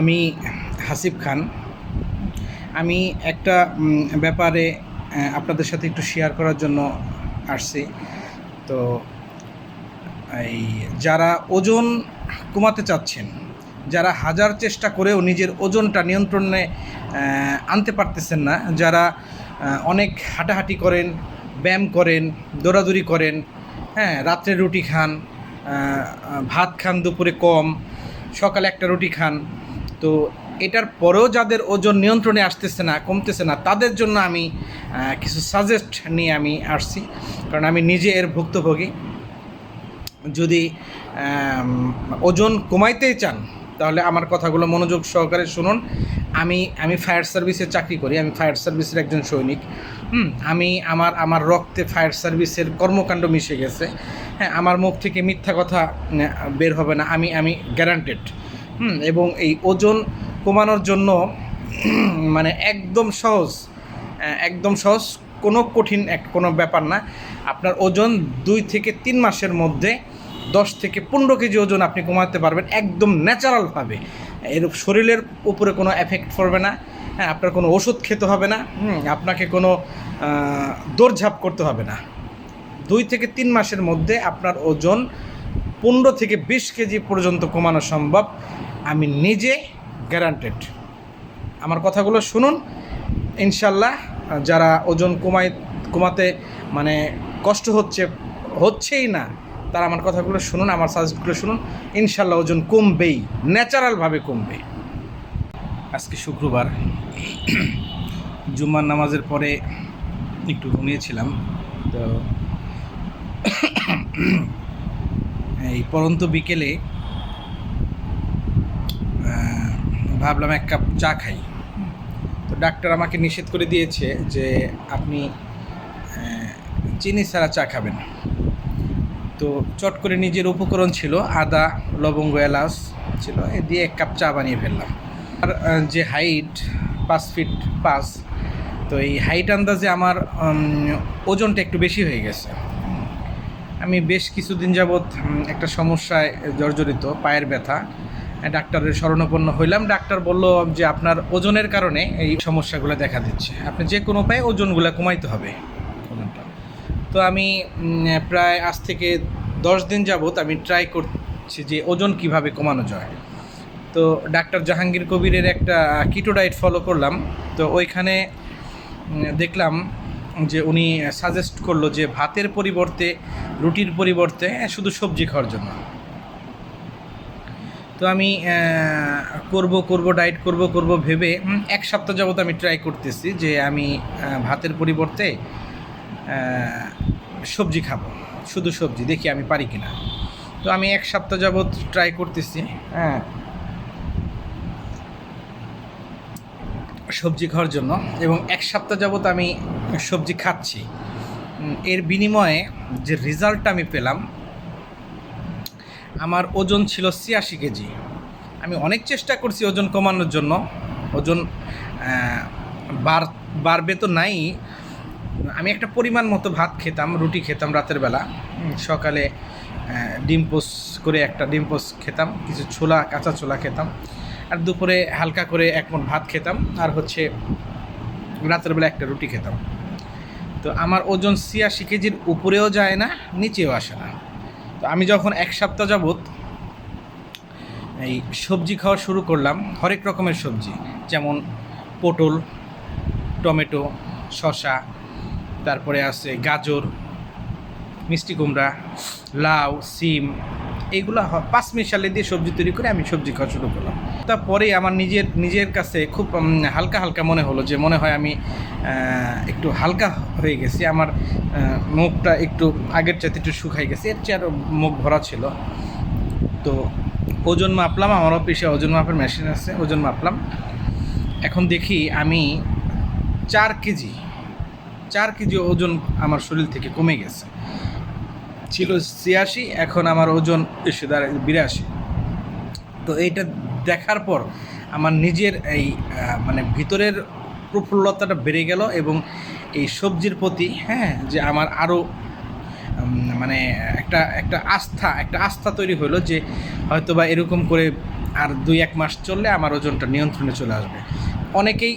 আমি হাসিব খান। আমি একটা ব্যাপারে আপনাদের সাথে একটু শেয়ার করার জন্য আসছি। তো এই যারা ওজন কমাতে চাচ্ছেন, যারা হাজার চেষ্টা করেও নিজের ওজনটা নিয়ন্ত্রণে আনতে পারতেছেন না, যারা অনেক হাঁটাহাঁটি করেন, ব্যায়াম করেন, দৌড়াদৌড়ি করেন হ্যাঁ রাত্রে রুটি খান ভাত খান দুপুরে কম, সকালে একটা রুটি খান তো এটার পরেও যাদের ওজন নিয়ন্ত্রণে আসতেছে না, কমতেছে না, তাদের জন্য আমি কিছু সাজেস্ট নিয়ে আমি আসছি। কারণ আমি নিজে এর ভুক্তভোগী। যদি ওজন কমাইতে চান, তাহলে আমার কথাগুলো মনোযোগ সহকারে শুনুন। আমি আমি ফায়ার সার্ভিসে চাকরি করি, আমি ফায়ার সার্ভিসের একজন সৈনিক। হুম, আমি আমার আমার রক্তে ফায়ার সার্ভিসের কর্মকাণ্ড মিশে গেছে। হ্যাঁ আমার মুখ থেকে মিথ্যা কথা বের হবে না, আমি আমি গ্যারান্টেড হুম, এবং এই ওজন কমানোর জন্য মানে একদম সহজ একদম সহজ কোনো কঠিন এক, কোনো ব্যাপার না। আপনার ওজন দুই থেকে তিন মাসের মধ্যে দশ থেকে পনেরো কেজি ওজন আপনি কমাতে পারবেন, একদম ন্যাচারালভাবে এর শরীরের উপরে কোনো এফেক্ট পড়বে না হ্যাঁ আপনার কোনো ওষুধ খেতে হবে না আপনাকে কোনো দৌড়ঝাঁপ করতে হবে না। দুই থেকে তিন মাসের মধ্যে আপনার ওজন পনেরো থেকে বিশ কেজি পর্যন্ত কমানো সম্ভব। আমি নিজে গ্যারান্টেড আমার কথাগুলো শুনুন, ইনশাল্লাহ, যারা ওজন কমাই, কমাতে মানে কষ্ট হচ্ছে, হচ্ছেই না, তারা আমার কথাগুলো শুনুন, আমার সাজেস্টগুলো শুনুন, ইনশাল্লাহ ওজন কমবেই, ন্যাচারালভাবে কমবে। আজকে শুক্রবার, জুম্মার নামাজের পরে একটু ঘুমিয়েছিলাম, তো এই পরন্ত বিকেলে ভাবলাম এক কাপ চা খাই। তো ডাক্তার আমাকে নিষেধ করে দিয়েছে যে আপনি চিনি ছাড়া চা খাবেন। তো চট করে নিজের উপকরণ ছিল, আদা, লবঙ্গ, এলাচ ছিল, এ দিয়ে এক কাপ চা বানিয়ে ফেললাম। আর যে হাইট, পাঁচ ফিট পাঁচ, তো এই হাইট আন্দাজে আমার ওজনটা একটু বেশি হয়ে গেছে। আমি বেশ কিছুদিন যাবৎ একটা সমস্যায় জর্জরিত, পায়ের ব্যথা। ডাক্তারের শরণাপন্ন হইলাম। ডাক্তার বলল যে আপনার ওজনের কারণে এই সমস্যাগুলো দেখা দিচ্ছে। আপনি যে কোনো উপায়ে ওজনগুলো কমাইতে হবে। তো আমি প্রায় আজ থেকে দশ দিন যাবৎ আমি ট্রাই করছি যে ওজন কীভাবে কমানো যায়। তো ডাক্তার জাহাঙ্গীর কবিরের একটা কিটো ডায়েট ফলো করলাম। তো ওইখানে দেখলাম যে উনি সাজেস্ট করল যে ভাতের পরিবর্তে রুটির পরিবর্তে শুধু সবজি খাওয়ার জন্য। তো আমি করব করব, ডায়েট করব করব ভেবে এক সপ্তাহ যাবত আমি ট্রাই করতেছি যে আমি ভাতের পরিবর্তে সবজি খাব, শুধু সবজি, দেখি আমি পারি কিনা। তো আমি এক সপ্তাহ যাবৎ ট্রাই করতেছি হ্যাঁ সবজি খাওয়ার জন্য এবং এক সপ্তাহ যাবত আমি সবজি খাচ্ছি। এর বিনিময়ে যে রেজাল্টটা আমি পেলাম আমার ওজন ছিল ছিয়াশি কেজি। আমি অনেক চেষ্টা করছি ওজন কমানোর জন্য। ওজন বাড়বে তো নাই। আমি একটা পরিমাণ মতো ভাত খেতাম, রুটি খেতাম রাতের বেলা। সকালে ডিম পোস করে একটা ডিম পোস খেতাম, কিছু ছোলা, কাঁচা ছোলা খেতাম। আর দুপুরে হালকা করে এক মন ভাত খেতাম। আর হচ্ছে রাতের বেলা একটা রুটি খেতাম। তো আমার ওজন ছিয়াশি কেজির উপরেও যায় না, নিচেও আসে না। তো আমি যখন এক সপ্তাহ যাবত এই সবজি খাওয়া শুরু করলাম, হরেক রকমের সবজি, যেমন পটল, টমেটো শশা তারপরে আছে গাজর, মিষ্টি কুমড়া, লাউ, সিম এইগুলো পাঁচ মিশালে দিয়ে সবজি তৈরি করে আমি সবজি খাওয়া শুরু করলাম। তারপরে আমার নিজের নিজের কাছে খুব হালকা হালকা মনে হলো যে মনে হয় আমি একটু হালকা হয়ে গেছি। আমার মুখটা একটু আগের চাইতে একটু শুকাই গেছে। এর চেয়ে আরও মুখ ভরা ছিল। তো ওজন মাপলাম, আমার অফিসে ওজন মাপের মেশিন আছে, ওজন মাপলাম। এখন দেখি আমি চার কেজি চার কেজি ওজন আমার শরীর থেকে কমে গেছে। ছিল ছিয়াশি, এখন আমার ওজন এসে দাঁড়ায় বিরাশি। তো এইটা দেখার পর আমার নিজের এই মানে ভিতরের প্রফুল্লতাটা বেড়ে গেল এবং এই সবজির প্রতি হ্যাঁ যে আমার আরও মানে একটা একটা আস্থা একটা আস্থা তৈরি হলো যে হয়তো বা এরকম করে আর দুই, এক মাস চললে আমার ওজনটা নিয়ন্ত্রণে চলে আসবে। অনেকেই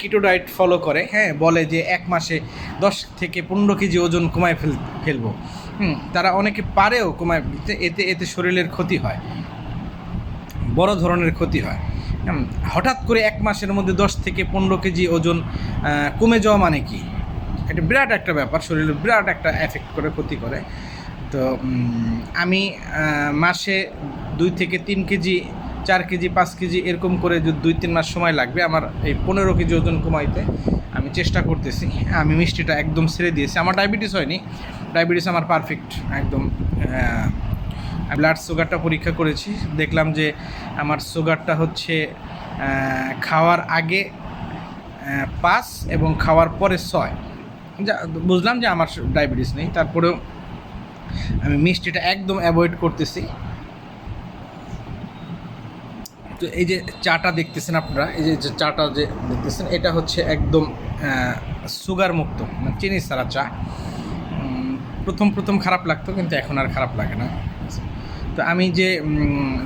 কিটো ডায়েট ফলো করে হ্যাঁ বলে যে এক মাসে দশ থেকে পনেরো কেজি ওজন কমায় ফেল, ফেলব। হুম, তারা অনেকে পারেও কমায়, এতে এতে শরীরের ক্ষতি হয়। বড় ধরনের ক্ষতি হয়। হঠাৎ করে এক মাসের মধ্যে দশ থেকে পনেরো কেজি ওজন কমে যাওয়া মানে কি? এটা বিরাট একটা ব্যাপার, শরীরে বিরাট একটা এফেক্ট করে, ক্ষতি করে। তো আমি মাসে দুই থেকে তিন কেজি, চার কেজি, পাঁচ কেজি এরকম করে দুই তিন মাস সময় লাগবে আমার এই পনেরো কেজি ওজন কমাইতে, আমি চেষ্টা করতেছি। আমি মিষ্টিটা একদম ছেড়ে দিয়েছি। আমার ডায়াবেটিস হয়নি। ডায়াবেটিস আমার পারফেক্ট একদম ব্লাড সুগারটা পরীক্ষা করেছি। দেখলাম যে আমার সুগারটা হচ্ছে খাওয়ার আগে পাঁচ এবং খাওয়ার পরে ছয়। যা, বুঝলাম যে আমার ডায়াবেটিস নেই, তারপরেও আমি মিষ্টিটা একদম অ্যাভয়েড করতেছি। তো এই যে চাটা দেখতেছেন আপনারা, এই যে চাটা যে দেখতেছেন, এটা হচ্ছে একদম সুগার মুক্ত মানে চিনি ছাড়া চা। প্রথম প্রথম খারাপ লাগতো, কিন্তু এখন আর খারাপ লাগে না। তো আমি যে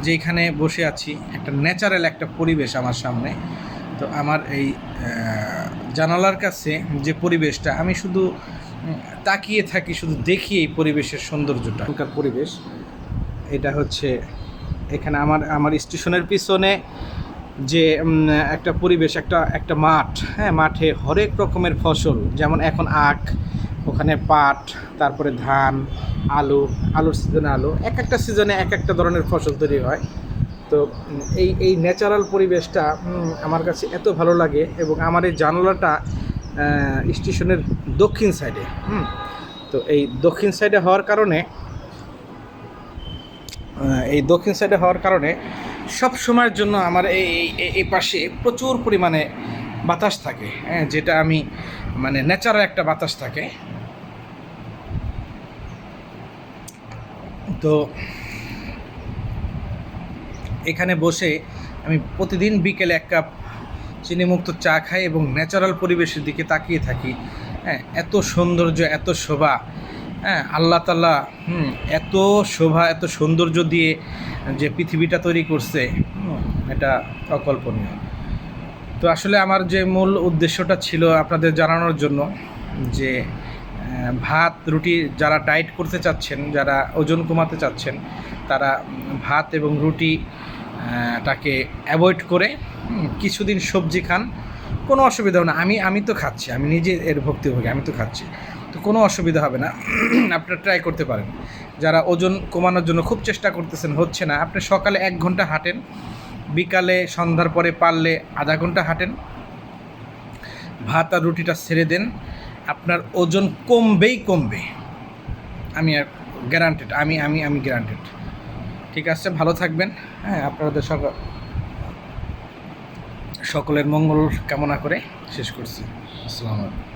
যেখানে বসে আছি, একটা ন্যাচারাল একটা পরিবেশ আমার সামনে। তো আমার এই জানালার কাছে যে পরিবেশটা, আমি শুধু তাকিয়ে থাকি, শুধু দেখি এই পরিবেশের সৌন্দর্যটা। পরিবেশ, এটা হচ্ছে, এখানে আমার আমার স্টেশনের পিছনে যে একটা পরিবেশ, একটা একটা মাঠ হ্যাঁ মাঠে হরেক রকমের ফসল, যেমন এখন আখ, ওখানে পাট, তারপরে ধান, আলু, আলুর সিজনে আলু, এক একটা সিজনে এক একটা ধরনের ফসল তৈরি হয়। তো এই এই ন্যাচারাল পরিবেশটা আমার কাছে এত ভালো লাগে এবং আমার এই জানালাটা স্টেশনের দক্ষিণ সাইডে হুম, তো এই দক্ষিণ সাইডে হওয়ার কারণে এই দক্ষিণ সাইডে হওয়ার কারণে সব সময়ের জন্য আমার এই, এই- পাশে প্রচুর পরিমাণে বাতাস থাকে হ্যাঁ যেটা আমি মানে ন্যাচারাল একটা বাতাস থাকে। তো এখানে বসে আমি প্রতিদিন বিকেলে এক কাপ চিনিমুক্ত চা খাই এবং ন্যাচারাল পরিবেশের দিকে তাকিয়ে থাকি হ্যাঁ এত সৌন্দর্য, এত শোভা। হ্যাঁ আল্লাহ তাল্লাহ হুম, এত শোভা এত সৌন্দর্য দিয়ে যে পৃথিবীটা তৈরি করছে এটা অকল্পনীয়। তো আসলে আমার যে মূল উদ্দেশ্যটা ছিল আপনাদের জানানোর জন্য যে ভাত রুটি যারা ডায়েট করতে চাচ্ছেন যারা ওজন কমাতে চাচ্ছেন তারা ভাত এবং রুটি টাকে অ্যাভয়েড করে কিছুদিন সবজি খান কোনো অসুবিধা না। আমি আমি তো খাচ্ছি আমি নিজে এর ভক্তিভোগী আমি তো খাচ্ছি। তো কোনো অসুবিধা হবে না। আপনারা ট্রাই করতে পারেন। যারা ওজন কমানোর জন্য খুব চেষ্টা করতেছেন, হচ্ছে না। আপনি সকালে এক ঘণ্টা হাঁটেন, বিকালে সন্ধ্যার পরে পারলে আধা ঘণ্টা হাঁটেন। ভাত আর রুটিটা ছেড়ে দেন। আপনার ওজন কমবেই কমবে। আমি আর গ্যারান্টেড আমি আমি আমি গ্যারান্টেড ঠিক আছে, ভালো থাকবেন। হ্যাঁ আপনাদের সকল সকলের মঙ্গল কামনা করে শেষ করছি। আসসালামু আলাইকুম।